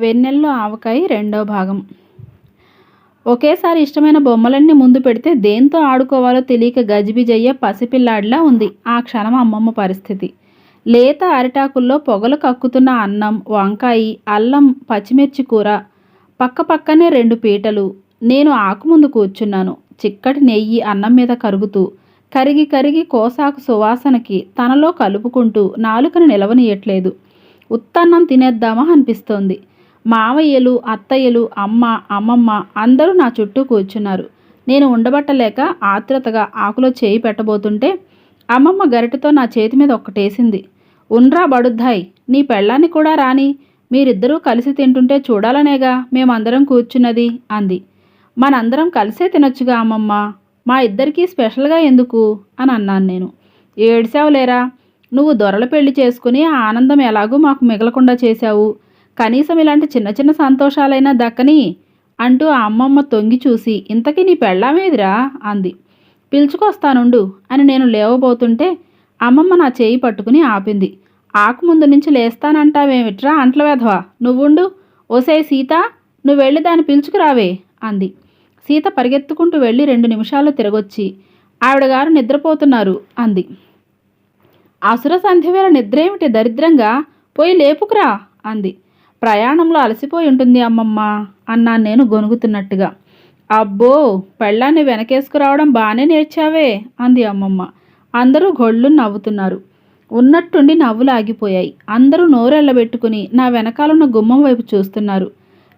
వెన్నెల్లో ఆవకాయ రెండో భాగం. ఒకేసారి ఇష్టమైన బొమ్మలన్నీ ముందు పెడితే దేంతో ఆడుకోవాలో తెలియక గజిబిజయ్య పసిపిల్లాడిలా ఉంది. ఆ క్షణం అమ్మమ్మ పరిస్థితి. లేత అరిటాకుల్లో పొగలు కక్కుతున్న అన్నం వంకాయి అల్లం పచ్చిమిర్చి కూర పక్క పక్కనే రెండు పీటలు. నేను ఆకు ముందు కూర్చున్నాను. చిక్కటి నెయ్యి అన్నం మీద కరుగుతూ కరిగి కరిగి కోసాకు సువాసనకి తనలో కలుపుకుంటూ నాలుకను నిలవనీయట్లేదు. ఉత్తన్నం తినేద్దామా అనిపిస్తోంది. మావయ్యలు అత్తయ్యలు అమ్మ అమ్మమ్మ అందరూ నా చుట్టూ కూర్చున్నారు. నేను ఉండబట్టలేక ఆత్రుతగా ఆకులో చేయి పెట్టబోతుంటే అమ్మమ్మ గరిటతో నా చేతి మీద ఒక్కటేసింది. ఉండ్రా బడుద్దాయ్ నీ పెళ్ళాన్ని కూడా రాని మీరిద్దరూ కలిసి తింటుంటే చూడాలనేగా మేమందరం కూర్చున్నది అంది. మనందరం కలిసే తినొచ్చుగా అమ్మమ్మ మా ఇద్దరికీ స్పెషల్గా ఎందుకు? అని అన్నాను నేను. ఏడ్చావులేరా? నువ్వు దొరల పెళ్ళి చేసుకుని ఆనందం ఎలాగూ మాకు మిగలకుండా చేశావు. కనీసం ఇలాంటి చిన్న చిన్న సంతోషాలైనా దక్కని అంటూ ఆ అమ్మమ్మ తొంగి చూసి ఇంతకీ నీ పెళ్ళామేదిరా అంది. పిలుచుకొస్తానుండు అని నేను లేవబోతుంటే అమ్మమ్మ నా చేయి పట్టుకుని ఆపింది. ఆకు ముందు నుంచి లేస్తానంటావేమిట్రా అంట్ల వేధవా? నువ్వుండు. ఓసే సీత నువ్వు వెళ్ళి దాన్ని పిలుచుకురావే అంది. సీత పరిగెత్తుకుంటూ వెళ్ళి రెండు నిమిషాల్లో తిరగొచ్చి ఆవిడగారు నిద్రపోతున్నారు అంది. అసుర సంధ్యవేళ నిద్రేమిటి దరిద్రంగా? పోయి లేపుకురా అంది. ప్రయాణంలో అలసిపోయి ఉంటుంది అమ్మమ్మ అన్నాను నేను గొనుగుతున్నట్టుగా. అబ్బో పెళ్ళాన్ని వెనకేసుకురావడం బాగానే నేర్చావే అంది అమ్మమ్మ. అందరూ గొళ్ళు నవ్వుతున్నారు. ఉన్నట్టుండి నవ్వులు ఆగిపోయాయి. అందరూ నోరెళ్ళబెట్టుకుని నా వెనకాలన్న గుమ్మం వైపు చూస్తున్నారు.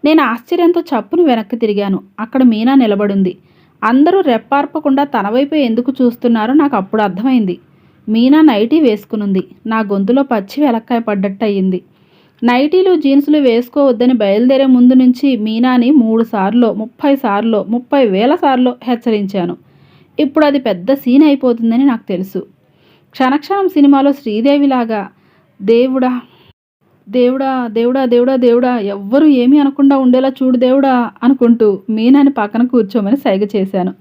నేను ఆశ్చర్యంతో చప్పును వెనక్కి తిరిగాను. అక్కడ మీనా నిలబడింది. అందరూ రెప్పార్పకుండా తన వైపు ఎందుకు చూస్తున్నారో నాకు అప్పుడు అర్థమైంది. మీనా నైటీ వేసుకునుంది. నా గొంతులో పచ్చి వెలక్కాయ పడ్డట్టు అయ్యింది నైటీలు జీన్సులు వేసుకోవద్దని బయలుదేరే ముందు నుంచి మీనాని మూడు సార్లు ముప్పై సార్లు ముప్పై వేల సార్లు హెచ్చరించాను. ఇప్పుడు అది పెద్ద సీన్ అయిపోతుందని నాకు తెలుసు. క్షణక్షణం సినిమాలో శ్రీదేవిలాగా దేవుడా దేవుడా దేవుడా దేవుడా దేవుడా ఎవ్వరూ ఏమీ అనకుండా ఉండేలా చూడు దేవుడా అనుకుంటూ మీనాని పక్కన కూర్చోమని సైగ చేశాను.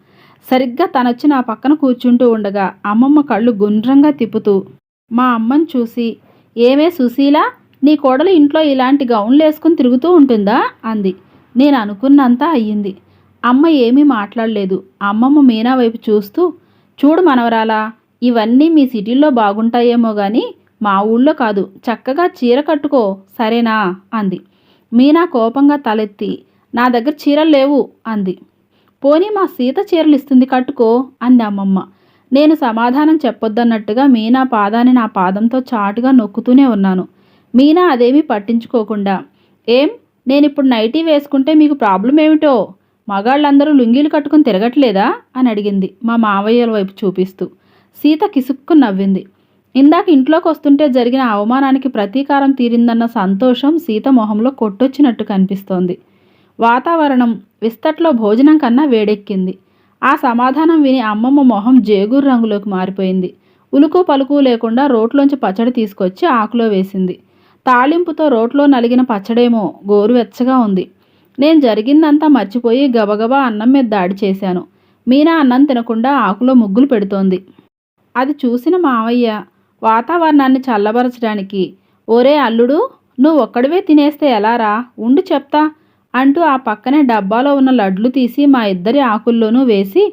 సరిగ్గా తనొచ్చి నా పక్కన కూర్చుంటూ ఉండగా అమ్మమ్మ కళ్ళు గుండ్రంగా తిప్పుతూ మా అమ్మని చూసి ఏమే సుశీల నీ కోడలు ఇంట్లో ఇలాంటి గౌన్లు వేసుకుని తిరుగుతూ ఉంటుందా? అంది. నేను అనుకున్నంత అయ్యింది. అమ్మ ఏమీ మాట్లాడలేదు. అమ్మమ్మ మీనా వైపు చూస్తూ చూడు మనవరాలా ఇవన్నీ మీ సిటీల్లో బాగుంటాయేమో కానీ మా ఊళ్ళో కాదు. చక్కగా చీర కట్టుకో. సరేనా? అంది. మీనా కోపంగా తలెత్తి నా దగ్గర చీరలు లేవు అంది. పోనీ మా సీత చీరలు ఇస్తుంది కట్టుకో అంది అమ్మమ్మ. నేను సమాధానం చెప్పొద్దన్నట్టుగా మీనా పాదాన్ని నా పాదంతో చాటుగా నొక్కుతూనే ఉన్నాను. మీనా అదేమీ పట్టించుకోకుండా ఏం? నేను ఇప్పుడు నైటీ వేసుకుంటే మీకు ప్రాబ్లం ఏమిటో? మగాళ్ళందరూ లుంగీలు కట్టుకుని తిరగట్లేదా? అని అడిగింది మా మావయ్యల వైపు చూపిస్తూ. సీత కిసుక్కు నవ్వింది. ఇందాక ఇంట్లోకి వస్తుంటే జరిగిన అవమానానికి ప్రతీకారం తీరిందన్న సంతోషం సీత మొహంలో కొట్టొచ్చినట్టు కనిపిస్తోంది. వాతావరణం విస్తట్లో భోజనం కన్నా వేడెక్కింది. ఆ సమాధానం విని అమ్మమ్మ మొహం జేగూరు రంగులోకి మారిపోయింది. ఉలుకు పలుకు లేకుండా రోట్లోంచి పచ్చడి తీసుకొచ్చి ఆకులో వేసింది. తాళింపుతో రోట్లో నలిగిన పచ్చడేమో గోరువెచ్చగా ఉంది. నేను జరిగిందంతా మర్చిపోయి గబగబా అన్నం మీద దాడి చేశాను. మీనా అన్నం తినకుండా ఆకులో ముగ్గులు పెడుతోంది. అది చూసిన మావయ్య వాతావరణాన్ని చల్లబరచడానికి ఓరే అల్లుడు నువ్వు ఒక్కడివే తినేస్తే ఎలారా? ఉండు చెప్తా అంటూ ఆ పక్కనే డబ్బాలో ఉన్న లడ్లు తీసి మా ఇద్దరి ఆకుల్లోనూ వేసి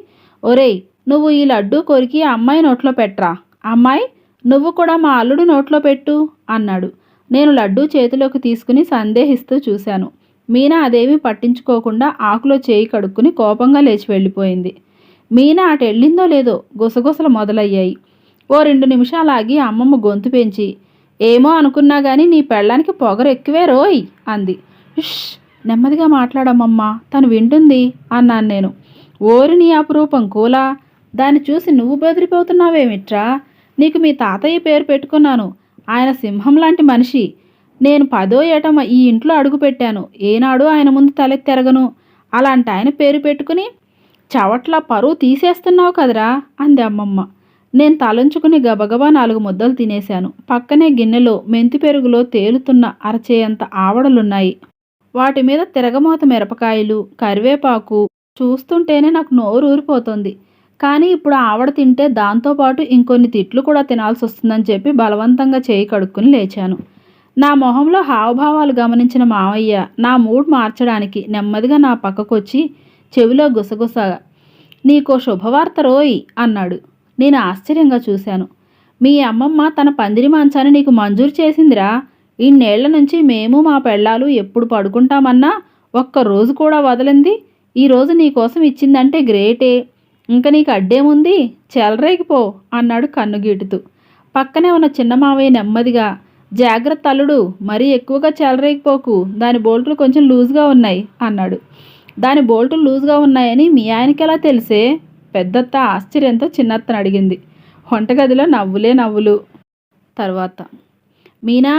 ఒరేయ్ నువ్వు ఈ లడ్డు కొరికి అమ్మాయి నోట్లో పెట్టరా? అమ్మాయి నువ్వు కూడా మా అల్లుడు నోట్లో పెట్టు అన్నాడు. నేను లడ్డూ చేతిలోకి తీసుకుని సందేహిస్తూ చూశాను. మీనా అదేమీ పట్టించుకోకుండా ఆకులో చేయి కడుక్కుని కోపంగా లేచి వెళ్ళిపోయింది. మీనా అటు వెళ్ళిందో లేదో గుసగుసలు మొదలయ్యాయి. ఓ రెండు నిమిషాలు ఆగి అమ్మమ్మ గొంతు పెంచి ఏమో అనుకున్నా కానీ నీ పెళ్ళానికి పొగరు ఎక్కువే రోయ్ అంది. ఉష్ నెమ్మదిగా మాట్లాడమ్మమ్మా తను వింటుంది అన్నాను నేను. ఓరి నీ అపురూపం కూలా దాన్ని చూసి నువ్వు బెదిరిపోతున్నావేమిట్రా? నీకు మీ తాతయ్య పేరు పెట్టుకున్నాను. ఆయన సింహం లాంటి మనిషి. నేను పదో ఏట ఈ ఇంట్లో అడుగుపెట్టాను ఏనాడు ఆయన ముందు తలెత్తెరగను అలాంటి ఆయన పేరు పెట్టుకుని చవట్ల పరువు తీసేస్తున్నావు కదరా అంది అమ్మమ్మ. నేను తలంచుకుని గబగబా నాలుగు ముద్దలు తినేశాను. పక్కనే గిన్నెలో మెంతి పెరుగులో తేలుతున్న అరచేయంత ఆవడలున్నాయి. వాటి మీద తిరగమోత మిరపకాయలు కరివేపాకు చూస్తుంటేనే నాకు నోరు ఊరిపోతుంది కానీ ఇప్పుడు ఆవిడ తింటే దాంతోపాటు ఇంకొన్ని తిట్లు కూడా తినాల్సి వస్తుందని చెప్పి బలవంతంగా చేయి కడుక్కుని లేచాను. నా మొహంలో హావభావాలు గమనించిన మావయ్య నా మూడ్ మార్చడానికి నెమ్మదిగా నా పక్కకొచ్చి చెవిలో గుసగుసగా నీకో శుభవార్త రోయ్ అన్నాడు. నేను ఆశ్చర్యంగా చూశాను. మీ అమ్మమ్మ తన పందిరి మంచాన్ని నీకు మంజూరు చేసిందిరా. ఇన్నేళ్ళ నుంచి మేము మా పెళ్ళాలు ఎప్పుడు పడుకుంటామన్నా ఒక్క రోజు కూడా వదలింది. ఈరోజు నీకోసం ఇచ్చిందంటే గ్రేటే. ఇంకా నీకు అడ్డేముంది? చెలరేగిపో అన్నాడు కన్నుగీటుతూ. పక్కనే ఉన్న చిన్న మావయ్య నెమ్మదిగా జాగ్రత్త అల్లుడు మరీ ఎక్కువగా చెలరేగిపోకు దాని బోల్టులు కొంచెం లూజ్గా ఉన్నాయి అన్నాడు. దాని బోల్టులు లూజ్గా ఉన్నాయని మీ ఆయనకి ఎలా తెలిసే? పెద్దత్త ఆశ్చర్యంతో చిన్నత్తను అడిగింది. వంటగదిలో నవ్వులే నవ్వులు. తర్వాత మీనా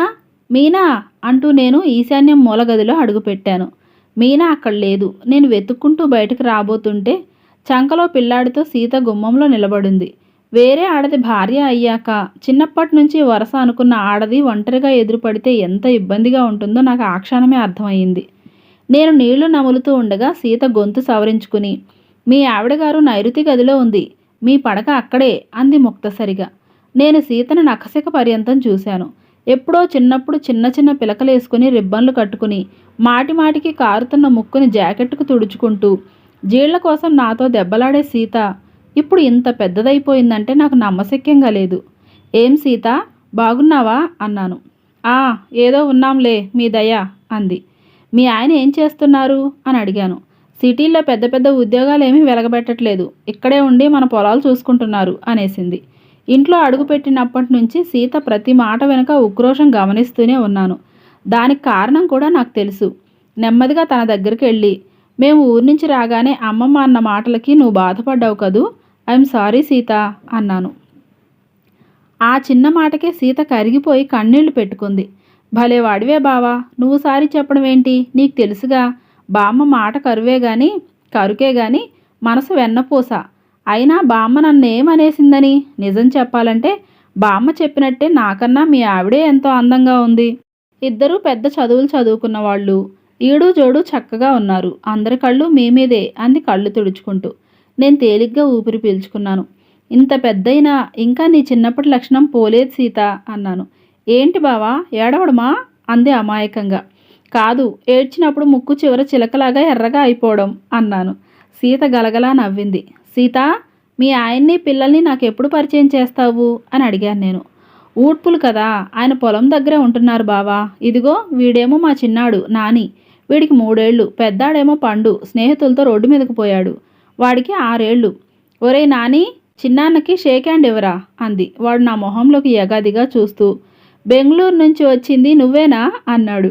మీనా అంటూ నేను ఈశాన్యం మూలగదిలో అడుగుపెట్టాను. మీనా అక్కడ లేదు. నేను వెతుక్కుంటూ బయటకు రాబోతుంటే చంకలో పిల్లాడితో సీత గుమ్మంలో నిలబడింది. వేరే ఆడది భార్య అయ్యాక చిన్నప్పటి నుంచి వరస అనుకున్న ఆడది ఒంటరిగా ఎదురుపడితే ఎంత ఇబ్బందిగా ఉంటుందో నాకు ఆ క్షణమే అర్థమయ్యింది. నేను నీళ్ళు నములుతూ ఉండగా సీత గొంతు సవరించుకుని మీ ఆవిడగారు నైరుతి గదిలో ఉంది. మీ పడక అక్కడే అంది ముక్తసరిగా. నేను సీతను నఖసిక పర్యంతం చూశాను. ఎప్పుడో చిన్నప్పుడు చిన్న చిన్న పిలకలేసుకుని రిబ్బన్లు కట్టుకుని మాటి మాటికి కారుతున్న ముక్కుని జాకెట్కు తుడుచుకుంటూ జీళ్ళ కోసం నాతో దెబ్బలాడే సీత ఇప్పుడు ఇంత పెద్దదైపోయిందంటే నాకు నమ్మశక్యంగా లేదు. ఏం సీత? బాగున్నావా? అన్నాను. ఆ ఏదో ఉన్నాంలే మీ దయ అంది. మీ ఆయన ఏం చేస్తున్నారు? అని అడిగాను. సిటీల్లో పెద్ద పెద్ద ఉద్యోగాలు ఏమీ వెలగబెట్టట్లేదు. ఇక్కడే ఉండి మన పొలాలు చూసుకుంటున్నారు అనేసింది. ఇంట్లో అడుగుపెట్టినప్పటి నుంచి సీత ప్రతి మాట వెనుక ఉక్రోషం గమనిస్తూనే ఉన్నాను. దానికి కారణం కూడా నాకు తెలుసు. నెమ్మదిగా తన దగ్గరికి వెళ్ళి మేము ఊరి నుంచి రాగానే అమ్మమ్మ అన్న మాటలకి నువ్వు బాధపడ్డావు కదూ? ఐఎమ్ సారీ సీత అన్నాను. ఆ చిన్న మాటకే సీత కరిగిపోయి కన్నీళ్ళు పెట్టుకుంది. భలే వాడివే బావా నువ్వు సారీ చెప్పడం ఏంటి? నీకు తెలుసుగా బామ్మ మాట కరువే గాని కరుకే గాని మనసు వెన్నపూస. అయినా బామ్మ నన్నేమనేసిందని నిజం చెప్పాలంటే బామ్మ చెప్పినట్టే నాకన్నా మీ ఆవిడే ఎంతో అందంగా ఉంది. ఇద్దరూ పెద్ద చదువులు చదువుకున్న వాళ్ళు ఈడు జోడు చక్కగా ఉన్నారు. అందరి కళ్ళు మేమీదే అంది కళ్ళు తుడుచుకుంటూ. నేను తేలిగ్గా ఊపిరి పీల్చుకున్నాను. ఇంత పెద్దయినా ఇంకా నీ చిన్నప్పటి లక్షణం పోలేదు సీత అన్నాను. ఏంటి బావా ఏడవడమా? అంది అమాయకంగా. కాదు ఏడ్చినప్పుడు ముక్కు చివర చిలకలాగా ఎర్రగా అయిపోవడం అన్నాను. సీత గలగలా నవ్వింది. సీత మీ ఆయన్ని పిల్లల్ని నాకు ఎప్పుడు పరిచయం చేస్తావు? అని అడిగాను నేను. ఊడ్పులు కదా ఆయన పొలం దగ్గరే ఉంటున్నారు బావా. ఇదిగో వీడేమో మా చిన్నాడు నాని. వీడికి మూడేళ్ళు. పెద్దాడేమో పండు. స్నేహితులతో రోడ్డు మీదకు పోయాడు. వాడికి ఆరేళ్ళు. ఒరే నాని చిన్నాన్నకి షేక్ హ్యాండ్ ఇవ్వరా? అంది. వాడు నా మొహంలోకి యగాదిగా చూస్తూ బెంగళూరు నుంచి వచ్చింది నువ్వేనా? అన్నాడు.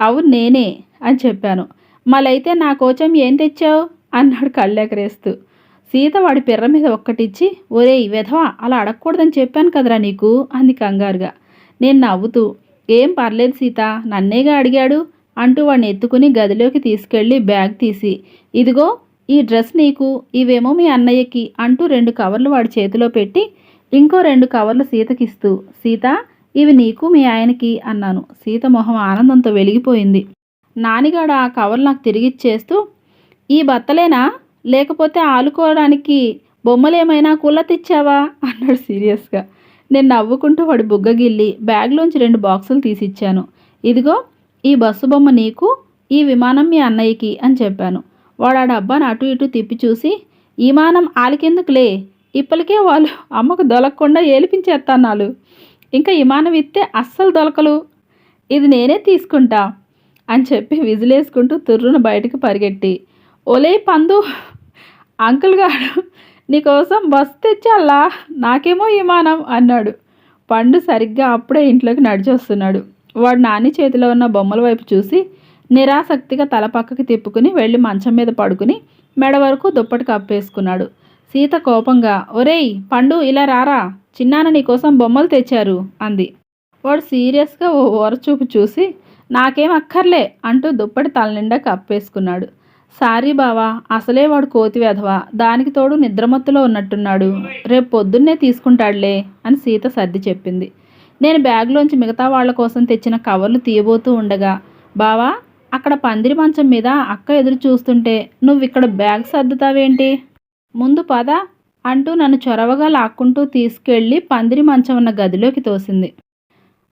అవును నేనే అని చెప్పాను. మళ్ళైతే నా కోచం ఏం తెచ్చావు? అన్నాడు కళ్ళెకరేస్తూ సీత వాడి పిర్ర మీద ఒక్కటిచ్చి ఒరేయ్ వెధవా అలా అడగకూడదని చెప్పాను కదరా నీకు? అంది కంగారుగా. నేను నవ్వుతూ ఏం పర్లేదు సీత నన్నేగా అడిగాడు? అంటూ వాడిని ఎత్తుకుని గదిలోకి తీసుకెళ్ళి బ్యాగ్ తీసి ఇదిగో ఈ డ్రెస్ నీకు ఇవేమో మీ అన్నయ్యకి అంటూ రెండు కవర్లు వాడి చేతిలో పెట్టి ఇంకో రెండు కవర్లు సీతకిస్తూ సీత ఇవి నీకు మీ ఆయనకి అన్నాను. సీత మొహం ఆనందంతో వెలిగిపోయింది. నానిగాడు ఆ కవర్లు నాకు తిరిగిచ్చేస్తూ ఈ బత్తలేనా? లేకపోతే ఆలుకోవడానికి బొమ్మలేమైనా కుల్లతిచ్చావా అన్నాడు సీరియస్గా. నేను నవ్వుకుంటూ వాడి బుగ్గగిల్లి బ్యాగ్లోంచి రెండు బాక్సులు తీసిచ్చాను. ఇదిగో ఈ బస్సు బొమ్మ నీకు ఈ విమానం మీ అన్నయ్యకి అని చెప్పాను. వాడు ఆ డబ్బాను అటు ఇటు తిప్పి చూసి విమానం మానం ఆలికెందుకులే? ఇప్పటికే వాళ్ళు అమ్మకు దొలకకుండా ఏలిపించేస్తాన్నాలు ఇంకా విమానం ఇస్తే అస్సలు దొలకలు. ఇది నేనే తీసుకుంటా అని చెప్పి విజిలేసుకుంటూ తుర్రును బయటకు పరిగెట్టి. ఒలే పందు అంకుల్ గారు నీకోసం బస్సు తెచ్చాలా? నాకేమో విమానం అన్నాడు. పండు సరిగ్గా అప్పుడే ఇంట్లోకి నడిచొస్తున్నాడు. వాడు నాని చేతిలో ఉన్న బొమ్మల వైపు చూసి నిరాసక్తిగా తల పక్కకి తిప్పుకుని వెళ్ళి మంచం మీద పడుకుని మెడ వరకు దుప్పటి కప్పేసుకున్నాడు. సీత కోపంగా ఒరేయ్ పండు ఇలా రారా. చిన్నాన్న నీకోసం బొమ్మలు తెచ్చారు అంది. వాడు సీరియస్గా ఓ ఓరచూపు చూసి నాకేం అక్కర్లే అంటూ దుప్పటి తల నిండా కప్పేసుకున్నాడు. సారీ బావా అసలే వాడు కోతి వెధవా. దానికి తోడు నిద్రమత్తులో ఉన్నట్టున్నాడు. రేపు పొద్దున్నే తీసుకుంటాడులే అని సీత సర్ది చెప్పింది. నేను బ్యాగ్లోంచి మిగతా వాళ్ళ కోసం తెచ్చిన కవర్లు తీయబోతూ ఉండగా బావా అక్కడ పందిరి మంచం మీద అక్క ఎదురు చూస్తుంటే నువ్వు ఇక్కడ బ్యాగ్ సర్దుతావేంటి? ముందు పద అంటూ నన్ను చొరవగా లాక్కుంటూ తీసుకెళ్ళి పందిరి మంచం ఉన్న గదిలోకి తోసింది.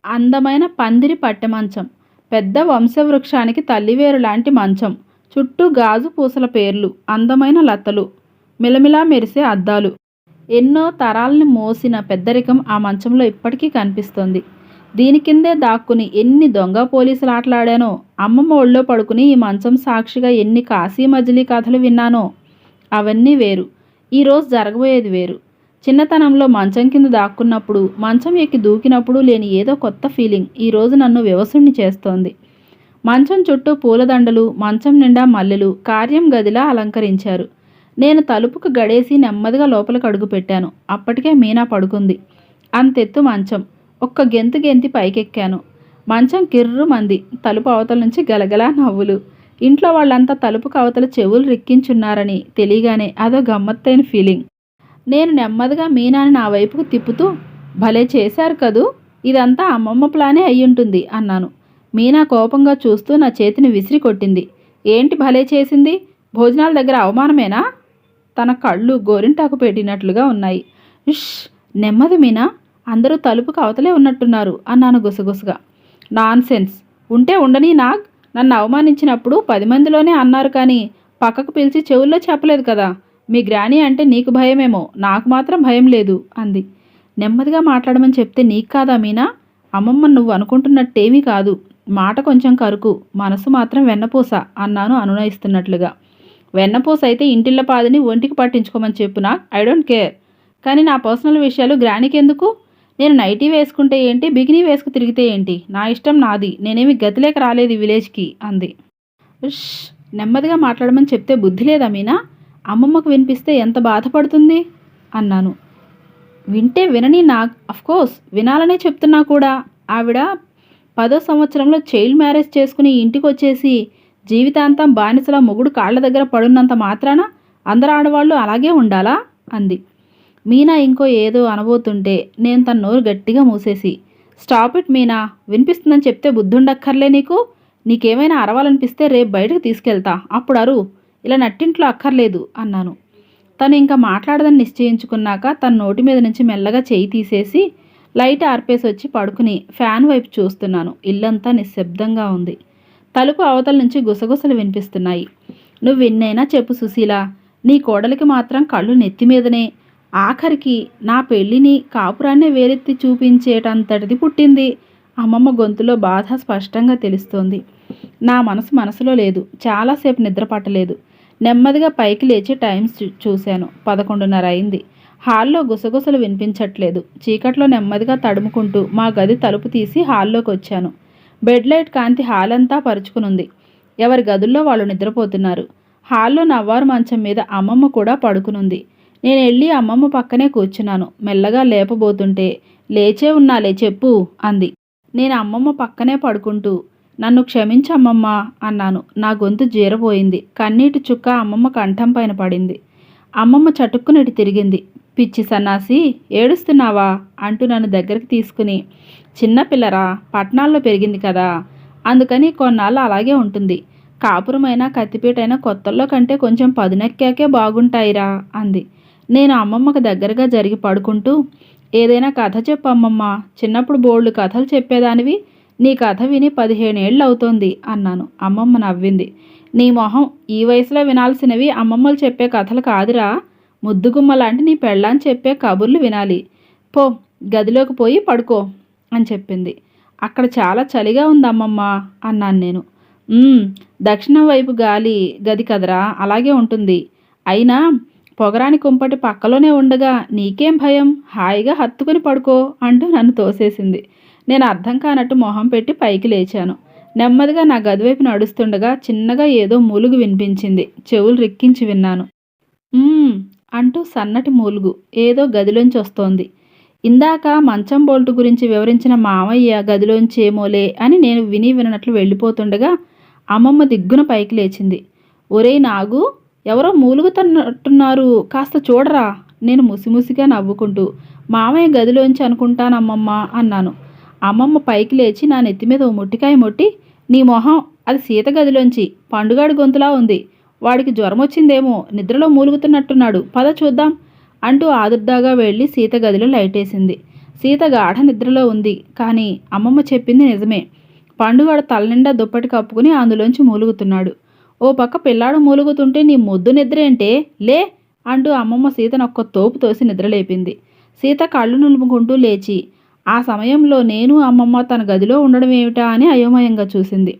అందమైన పందిరి పట్టె మంచం పెద్ద వంశవృక్షానికి తల్లివేరు లాంటి మంచం చుట్టూ గాజు పూసల పేర్లు అందమైన లతలు మిలమిలా మెరిసే అద్దాలు ఎన్నో తరాలని మోసిన పెద్దరికం ఆ మంచంలో ఇప్పటికీ కనిపిస్తుంది. దీని కిందే దాక్కుని ఎన్ని దొంగ పోలీసులు ఆటలాడానో అమ్మమ్మ ఒళ్ళో పడుకుని ఈ మంచం సాక్షిగా ఎన్ని కాశీ మజిలీ కథలు విన్నానో అవన్నీ వేరు. ఈరోజు జరగబోయేది వేరు. చిన్నతనంలో మంచం కింద దాక్కున్నప్పుడు మంచం ఎక్కి దూకినప్పుడు లేని ఏదో కొత్త ఫీలింగ్ ఈరోజు నన్ను వ్యవసుణ్ణి చేస్తోంది. మంచం చుట్టూ పూలదండలు మంచం నిండా మల్లెలు కార్యం గదిలా అలంకరించారు. నేను తలుపుకు గడేసి నెమ్మదిగా లోపలికి అడుగు పెట్టాను. అప్పటికే మీనా పడుకుంది. అంతెత్తు మంచం. ఒక్క గెంతు గెంతి పైకెక్కాను. మంచం కిర్రు మంది. తలుపు అవతల నుంచి గలగలా నవ్వులు. ఇంట్లో వాళ్ళంతా తలుపుకు అవతల చెవులు రిక్కించున్నారని తెలియగానే అదో గమ్మత్తైన ఫీలింగ్. నేను నెమ్మదిగా మీనాని నా వైపుకు తిప్పుతూ భలే చేశారు కదూ. ఇదంతా అమ్మమ్మ ప్లానే అయ్యుంటుంది అన్నాను. మీనా కోపంగా చూస్తూ నా చేతిని విసిరి కొట్టింది. ఏంటి భలే చేసింది? భోజనాల దగ్గర అవమానమేనా? తన కళ్ళు గోరింటాకు పెట్టినట్లుగా ఉన్నాయి. ఇష్ నెమ్మది మీనా? అందరూ తలుపుకు అవతలే ఉన్నట్టున్నారు అన్నాను గుసగుసగా. నాన్ సెన్స్ ఉంటే ఉండని నాగ్. నన్ను అవమానించినప్పుడు పది మందిలోనే అన్నారు కానీ పక్కకు పిలిచి చెవుల్లో చెప్పలేదు కదా. మీ గ్రాని అంటే నీకు భయమేమో. నాకు మాత్రం భయం లేదు అంది. నెమ్మదిగా మాట్లాడమని చెప్తే నీకు కాదా మీనా? అమ్మమ్మ నువ్వు అనుకుంటున్నట్టేమీ కాదు. మాట కొంచెం కరుకు. మనసు మాత్రం వెన్నపూస అన్నాను అనునయిస్తున్నట్లుగా. వెన్నపూస అయితే ఇంటిళ్ళ పాదిని ఒంటికి పట్టించుకోమని చెప్పు నాకు ఐ డోంట్ కేర్ కానీ నా పర్సనల్ విషయాలు గ్రానికి ఎందుకు? నేను నైటీ వేసుకుంటే ఏంటి? బిగినీ వేసుకు తిరిగితే ఏంటి? నా ఇష్టం నాది. నేనేమి గతిలేక రాలేదు విలేజ్కి అంది. ఉష్ నెమ్మదిగా మాట్లాడమని చెప్తే బుద్ధి లేదా మీనా? అమ్మమ్మకు వినిపిస్తే ఎంత బాధపడుతుంది? అన్నాను. వింటే వినని నా అఫ్కోర్స్ వినాలనే చెప్తున్నా కూడా. ఆవిడ పదో సంవత్సరంలో చైల్డ్ మ్యారేజ్ చేసుకుని ఇంటికి వచ్చేసి జీవితాంతం బానిసల మొగుడు కాళ్ళ దగ్గర పడున్నంత మాత్రాన అందరు ఆడవాళ్ళు అలాగే ఉండాలా? అంది. మీనా ఇంకో ఏదో అనబోతుంటే నేను తన నోరు గట్టిగా మూసేసి స్టాప్ ఇట్ మీనా వినిపిస్తుందని చెప్తే బుద్ధుండక్కర్లే నీకు? నీకేమైనా అరవాలనిపిస్తే రేపు బయటకు తీసుకెళ్తా అప్పుడు అరు ఇలా నట్టింట్లో అక్కర్లేదు అన్నాను. తను ఇంకా మాట్లాడదని నిశ్చయించుకున్నాక తన నోటి మీద నుంచి మెల్లగా చేయి తీసేసి లైట్ ఆర్పేసి వచ్చి పడుకుని ఫ్యాన్ వైపు చూస్తున్నాను. ఇల్లంతా నిశ్శబ్దంగా ఉంది. తలుపు అవతల నుంచి గుసగుసలు వినిపిస్తున్నాయి. నువ్వు విన్నైనా చెప్పు సుశీల. నీ కోడలికి మాత్రం కళ్ళు నెత్తి మీదనే. ఆఖరికి నా పెళ్ళిని కాపురాన్నే వేరెత్తి చూపించేటంతటిది పుట్టింది. అమ్మమ్మ గొంతులో బాధ స్పష్టంగా తెలుస్తోంది. నా మనసు మనసులో లేదు. చాలాసేపు నిద్ర పట్టలేదు. నెమ్మదిగా పైకి లేచి టైం చూ- చూశాను. పదకొండున్నర అయింది. హాల్లో గుసగుసలు వినిపించట్లేదు. చీకట్లో నెమ్మదిగా తడుముకుంటూ మా గది తలుపు తీసి హాల్లోకి వచ్చాను బెడ్ లైట్ కాంతి హాల్ అంతా పరుచుకునుంది. ఎవరి గదుల్లో వాళ్ళు నిద్రపోతున్నారు. హాల్లో నవ్వారు మంచం మీద అమ్మమ్మ కూడా పడుకునుంది. నేను వెళ్ళి అమ్మమ్మ పక్కనే కూర్చున్నాను. మెల్లగా లేపబోతుంటే లేచే ఉన్నాలే చెప్పు అంది. నేను అమ్మమ్మ పక్కనే పడుకుంటూ నన్ను క్షమించమ్మమ్మ అన్నాను. నా గొంతు జీరపోయింది కన్నీటి చుక్క అమ్మమ్మ కంఠం పైన పడింది. అమ్మమ్మ చటుక్కునటి తిరిగింది. పిచ్చి సన్నాసి ఏడుస్తున్నావా? అంటూ నన్ను దగ్గరికి తీసుకుని చిన్నపిల్లరా పట్నాల్లో పెరిగింది కదా. అందుకని కొన్నాళ్ళు అలాగే ఉంటుంది. కాపురమైనా కత్తిపీటైనా కొత్తల్లో కంటే కొంచెం పదునెక్కాకే బాగుంటాయిరా అంది. నేను అమ్మమ్మకు దగ్గరగా జరిగి పడుకుంటూ ఏదైనా కథ చెప్పు అమ్మమ్మ. చిన్నప్పుడు బోల్డ్ కథలు చెప్పేదానివి. నీ కథ విని పదిహేనేళ్ళు అవుతోంది అన్నాను. అమ్మమ్మ నవ్వింది. నీ మొహం ఈ వయసులో వినాల్సినవి అమ్మమ్మలు చెప్పే కథలు కాదురా. ముద్దుగుమ్మ లాంటి నీ పెళ్ళాన్ని చెప్పే కబుర్లు వినాలి. పో గదిలోకి పోయి పడుకో అని చెప్పింది. అక్కడ చాలా చలిగా ఉందమ్మమ్మ అన్నాను నేను. దక్షిణం వైపు గాలి గది కదరా అలాగే ఉంటుంది. అయినా పొగరాని కుంపటి పక్కలోనే ఉండగా నీకేం భయం? హాయిగా హత్తుకుని పడుకో అంటూ నన్ను తోసేసింది. నేను అర్థం కానట్టు మొహం పెట్టి పైకి లేచాను. నెమ్మదిగా నా గది వైపు నడుస్తుండగా చిన్నగా ఏదో మూలుగు వినిపించింది. చెవులు రిక్కించి విన్నాను. అంటూ సన్నటి మూలుగు ఏదో గదిలోంచి వస్తోంది. ఇందాక మంచం బోల్టు గురించి వివరించిన మామయ్య గదిలోంచేమోలే అని నేను విని వినట్లు వెళ్ళిపోతుండగా అమ్మమ్మ దిగ్గున పైకి లేచింది. ఒరేయ్ నాగు ఎవరో మూలుగుతున్నట్టున్నారు. కాస్త చూడరా. నేను ముసిముసిగా నవ్వుకుంటూ మామయ్య గదిలోంచి అనుకుంటానమ్మమ్మ అన్నాను. అమ్మమ్మ పైకి లేచి నా నెత్తి మీద ఓ ముట్టికాయ ముట్టి నీ మొహం అది సీత గదిలోంచి పండుగాడి గొంతులా ఉంది. వాడికి జ్వరం వచ్చిందేమో నిద్రలో మూలుగుతున్నట్టున్నాడు. పద చూద్దాం అంటూ ఆదుర్దాగా వెళ్ళి సీత గదిలో లైటేసింది. సీత గాఢ నిద్రలో ఉంది కానీ అమ్మమ్మ చెప్పింది నిజమే. పండుగాడు తలనిండా దుప్పటి కప్పుకుని అందులోంచి మూలుగుతున్నాడు. ఓ పక్క పిల్లాడు మూలుగుతుంటే నీ ముద్దు నిద్రేంటే? లే అంటూ అమ్మమ్మ సీతను ఒక్క తోపు తోసి నిద్రలేపింది. సీత కళ్ళు నులుముకుంటూ లేచి ఆ సమయంలో నేను అమ్మమ్మ తన గదిలో ఉండడం ఏమిటా అని అయోమయంగా చూసింది.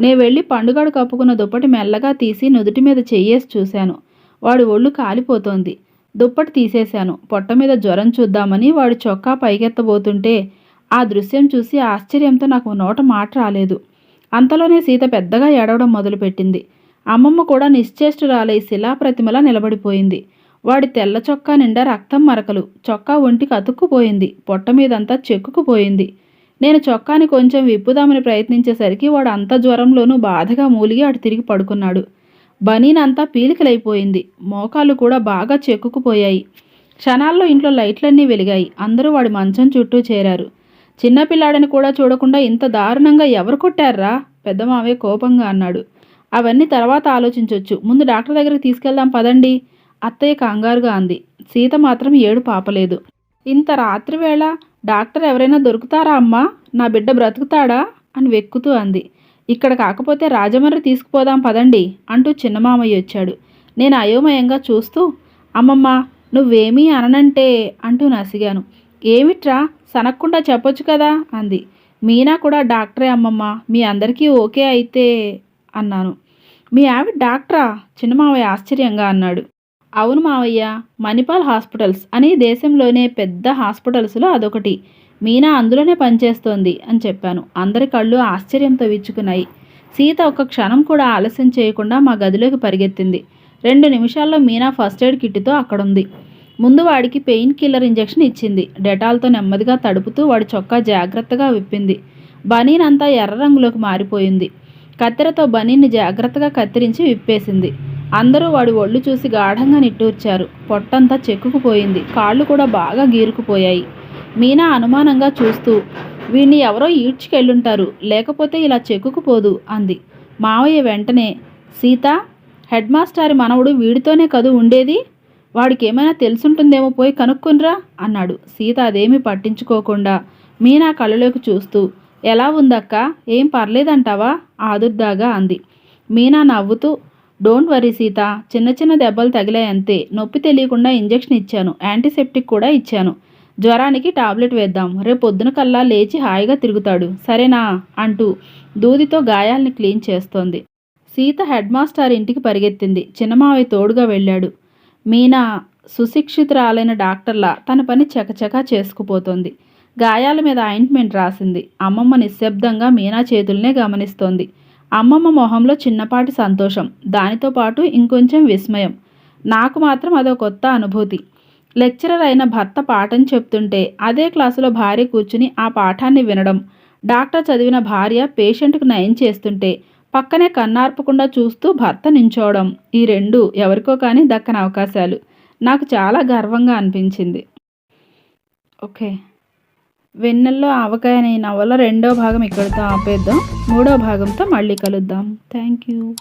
నే వెళ్ళి పండుగాడు కప్పుకున్న దుప్పటి మెల్లగా తీసి నుదుటి మీద చెయ్యేసి చూశాను. వాడి ఒళ్ళు కాలిపోతోంది. దుప్పటి తీసేశాను. పొట్ట మీద జ్వరం చూద్దామని వాడి చొక్కా పైకెత్తబోతుంటే ఆ దృశ్యం చూసి ఆశ్చర్యంతో నాకు నోట మాట రాలేదు. అంతలోనే సీత పెద్దగా ఏడవడం మొదలుపెట్టింది. అమ్మమ్మ కూడా నిశ్చేష్టురాలై శిలాప్రతిమలా నిలబడిపోయింది. వాడి తెల్ల చొక్కా నిండా రక్తం మరకలు. చొక్కా ఒంటికి అతుక్కుపోయింది. పొట్ట మీదంతా చెక్కుకుపోయింది. నేను చొక్కాని కొంచెం విప్పుదామని ప్రయత్నించేసరికి వాడు అంత జ్వరంలోనూ బాధగా మూలిగి అటు తిరిగి పడుకున్నాడు. బనీనంతా పీలికలైపోయింది. మోకాలు కూడా బాగా చెక్కుకుపోయాయి. క్షణాల్లో ఇంట్లో లైట్లన్నీ వెలిగాయి. అందరూ వాడి మంచం చుట్టూ చేరారు. చిన్నపిల్లాడని కూడా చూడకుండా ఇంత దారుణంగా ఎవరు కొట్టారా? పెద్దమావే కోపంగా అన్నాడు. అవన్నీ తర్వాత ఆలోచించవచ్చు ముందు డాక్టర్ దగ్గరికి తీసుకెళ్దాం పదండి. అత్తయ్య కంగారుగా అంది. సీత మాత్రం ఏడు పాపలేదు. ఇంత రాత్రివేళ డాక్టర్ ఎవరైనా దొరుకుతారా అమ్మా? నా బిడ్డ బ్రతుకుతాడా? అని వెక్కుతూ అంది. ఇక్కడ కాకపోతే రాజమండ్రి తీసుకుపోదాం పదండి అంటూ చిన్నమామయ్య వచ్చాడు. నేను అయోమయంగా చూస్తూ అమ్మమ్మ నువ్వేమీ అననంటే అంటూ నసిగాను. ఏమిట్రా? సనక్కుండా చెప్పొచ్చు కదా? అంది. మీనా కూడా డాక్టరే అమ్మమ్మ. మీ అందరికీ ఓకే అయితే అన్నాను. మీ ఆవిడ డాక్టరా? చిన్నమామయ్య ఆశ్చర్యంగా అన్నాడు. అవును మావయ్య మణిపాల్ హాస్పిటల్స్ అని దేశంలోనే పెద్ద హాస్పిటల్స్లో అదొకటి. మీనా అందులోనే పనిచేస్తోంది అని చెప్పాను. అందరి కళ్ళు ఆశ్చర్యంతో విచ్చుకున్నాయి సీత ఒక క్షణం కూడా ఆలస్యం చేయకుండా మా గదిలోకి పరిగెత్తింది. రెండు నిమిషాల్లో మీనా ఫస్ట్ ఎయిడ్ కిట్తో అక్కడుంది. ముందు వాడికి పెయిన్ కిల్లర్ ఇంజెక్షన్ ఇచ్చింది. డెటాల్తో నెమ్మదిగా తడుపుతూ వాడి చొక్కా జాగ్రత్తగా విప్పింది. బనీన్ అంతా ఎర్ర రంగులోకి మారిపోయింది. కత్తెరతో బనీన్ని జాగ్రత్తగా కత్తిరించి విప్పేసింది. అందరూ వాడి ఒళ్ళు చూసి గాఢంగా నిట్టూర్చారు. పొట్టంతా చెక్కుకుపోయింది. కాళ్ళు కూడా బాగా గీరుకుపోయాయి. మీనా అనుమానంగా చూస్తూ వీణ్ణి ఎవరో ఈడ్చుకెళ్ళుంటారు. లేకపోతే ఇలా చెక్కుకుపోదు అంది. మావయ్య వెంటనే సీత హెడ్ మాస్టారి మనవడు వీడితోనే కదూ ఉండేది? వాడికి ఏమైనా తెలుసుంటుందేమో పోయి కనుక్కుండ్రా అన్నాడు. సీత అదేమీ పట్టించుకోకుండా మీనా కళ్ళలోకి చూస్తూ ఎలా ఉందక్క? ఏం పర్లేదంటావా? ఆదుర్దాగా అంది. మీనా నవ్వుతూ డోంట్ వరీ సీత చిన్న చిన్న దెబ్బలు తగిలాయి అంతే. నొప్పి తెలియకుండా ఇంజెక్షన్ ఇచ్చాను యాంటీసెప్టిక్ కూడా ఇచ్చాను. జ్వరానికి టాబ్లెట్ వేద్దాం రేపు పొద్దున కల్లా లేచి హాయిగా తిరుగుతాడు. సరేనా? అంటూ దూదితో గాయాల్ని క్లీన్ చేస్తోంది. సీత హెడ్ మాస్టర్ ఇంటికి పరిగెత్తింది. చిన్నమావి తోడుగా వెళ్ళాడు. మీనా సుశిక్షితురాలైన డాక్టర్లా? తన పని చకచకా చేసుకుపోతోంది. గాయాల మీద ఆయింట్మెంట్ రాసింది. అమ్మమ్మ నిశ్శబ్దంగా మీనా చేతుల్నే గమనిస్తోంది. అమ్మమ్మ మొహంలో చిన్నపాటి సంతోషం దానితో పాటు ఇంకొంచెం విస్మయం. నాకు మాత్రం అదో కొత్త అనుభూతి. లెక్చరర్ అయిన భర్త పాఠం చెప్తుంటే అదే క్లాసులో భార్య కూర్చుని ఆ పాఠాన్ని వినడం డాక్టర్ చదివిన భార్య పేషెంట్కు నయం చేస్తుంటే పక్కనే కన్నార్పకుండా చూస్తూ భర్త నించోవడం ఈ రెండు ఎవరికో కానీ దక్కని అవకాశాలు. నాకు చాలా గర్వంగా అనిపించింది. ఓకే. వెన్నెల్లో ఆవకాయ అనే నవల రెండో భాగం ఇక్కడితో ఆపేద్దాం. మూడో భాగంతో మళ్ళీ కలుద్దాం. Thank you